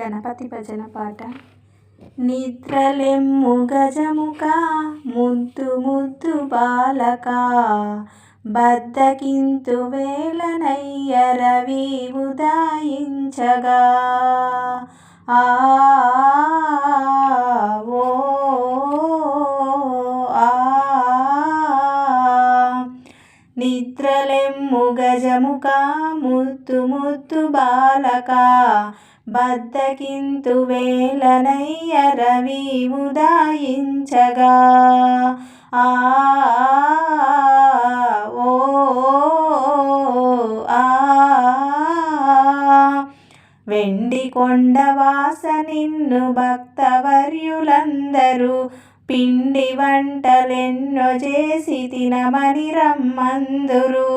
గణపతి భజన పాట నిద్రలెమ్ము గజముక ముద్దు ముద్దు బాలక. బద్దకింతు వేళనయ్య రవి ఉదాయించగా. ఆ ఓ ఆ. నిద్రలెమ్ము గజముక ముద్దు ముద్దు బాలక. బద్దకింతు వేలనయ్య రవి ఉదాయించగా ఆ ఓ ఆ వెండి కొండవాస నిన్ను భక్తవర్యులందరూ పిండి వంటలెన్నో చేసి తినమని రమ్మందురు.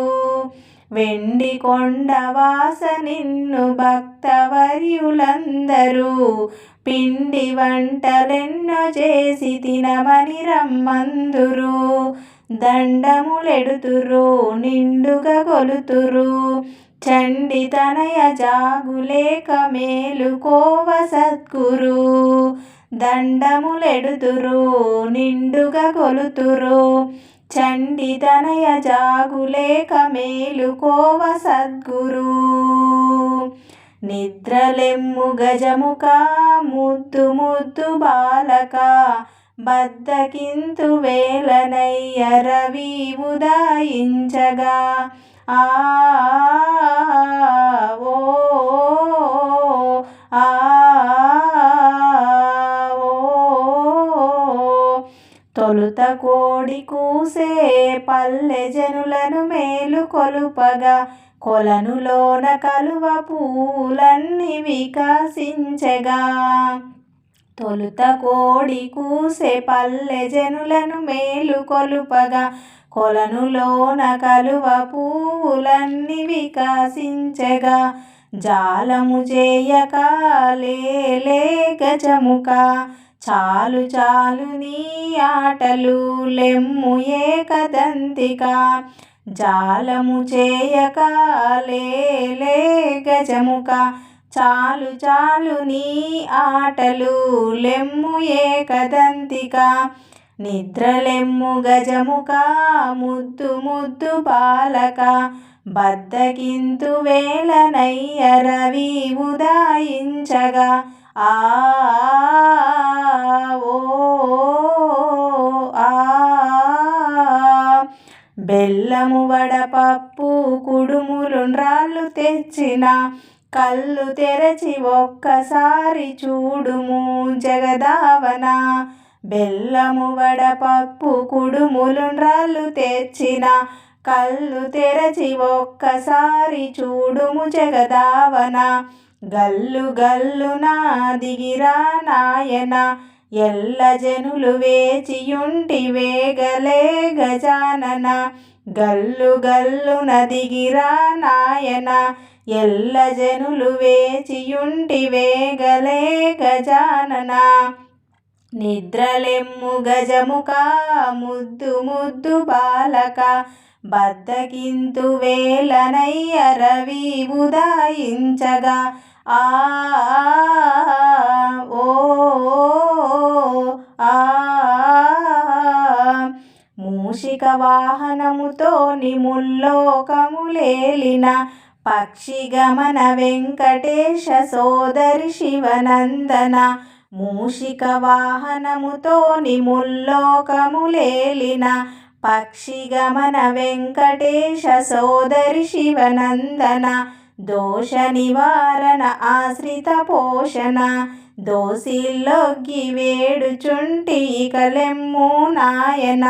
వెండి కొండవాస నిన్ను భక్తవర్యులందరూ పిండి వంటలెన్నో చేసి తినమని రమ్మందురు. దండములెడుతురు నిండుగా కొలుతురు చండి తనయ జాగులేక మేలుకోవ సద్గురు. దండములెడుతురు నిండుగా కొలుతురు చండితనయ జాగులేక మేలుకోవ సద్గురు. నిద్రలెమ్ము గజముక ముద్దు ముద్దు బాలక బద్దకింతు వేలనయ్య రవి ఉదయించగా. ఆ ఓ తొలుత కోడి కూసే పల్లె జనులను మేలు కొలుపగా కొలనులోన కలువ పూలన్నీ వికసించగా. తొలుత కోడి కూసే పల్లె జనులను మేలు కొలుపగా కొలనులోన కలువ పూలన్నీ వికసించగా. జాలము చేయక లేక చముక చాలు చాలు నీ ఆటలు లెమ్ము ఏకదంతిక. జాలము చేయక గజముక. చాలు చాలు నీ ఆటలు లెమ్ము ఏకదంతిక. నిద్రలెమ్ము గజముక ముద్దు ముద్దు పాలక. బద్దకింతు వేలనయ్య రవి ఉదాయించగా. ఆ బెల్లము వడపప్పు కుడుములుండ్రాళ్ళు తెచ్చిన. కళ్ళు తెరచి ఒక్కసారి చూడుము జగదావన. బెల్లము వడపప్పు కుడుములుండ్రాళ్ళు తెచ్చిన. కళ్ళు తెరచి ఒక్కసారి చూడుము జగదావన. గల్లు గల్లు నా దిగిరా నాయన. ఎల్ల జనులు వేచియుంటి వేగలే గజానన గల్లు గల్లు నదిగిరా నాయన ఎల్ల జనులు వేచియుంటి వేగలే గజానన. నిద్రలెమ్ము గజముక ముద్దు ముద్దు బాలక. బద్దకింతు వేలనయ్య రవి ఉదాయించగా. ఆ ఓ మూషిక వాహనముతో నిముల్లోకములేలిన పక్షి గమన వెంకటేశ సోదరి శివనందన మూషిక వాహనముతో నిముల్లోకములేలిన పక్షి గమన వెంకటేశ సోదరి శివనందన దోష నివారణ ఆశ్రిత పోషణ దోసిల్లొగ్గి వేడుచుంటి కలెమ్ము నాయన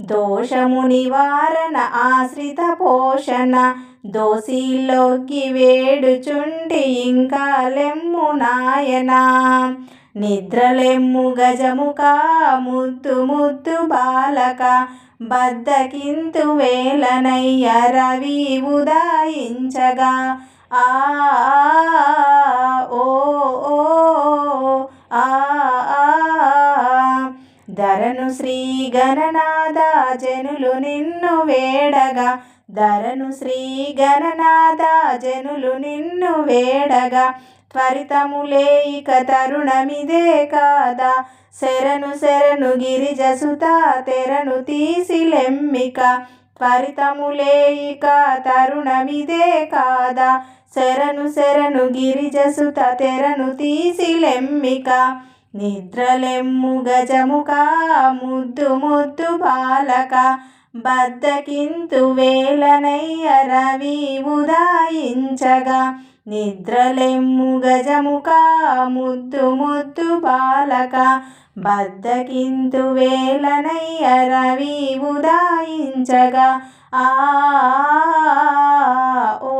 దోషము నివారణ ఆశ్రిత పోషణ. దోసిల్లొగ్గి వేడుచుంటి ఇంకా లెమ్ము నాయన. నిద్రలెమ్ము గజముక ముద్దు ముద్దు బాలక. బద్దకింతు వేలనయ్య రవి ఉదాయించగా. ఆ ఓ ధరను శ్రీ గణనాథ జనులు నిన్ను వేడగా. ధరను శ్రీ గణనాథ జనులు నిన్ను వేడగా. త్వరితములే ఇక తరుణమిదే కాదా. శరణు శరణు గిరిజసుత తెరను తీసిలెమ్మిక త్వరితములే ఇక తరుణమిదే కాదా. శరణు శరణు గిరిజసుత తెరను తీసిలెమ్మిక నిద్రలెమ్ము గజముక ముద్దు ముద్దు బాలక. బద్దకింతు వేలనయ్య రవి ఉదాయించగా. నిద్రలెమ్ము గజముక ముద్దు ముద్దు బాలక. బద్దకింతు వేలనయ్య రవి ఉదాయించగా. ఆ ఓ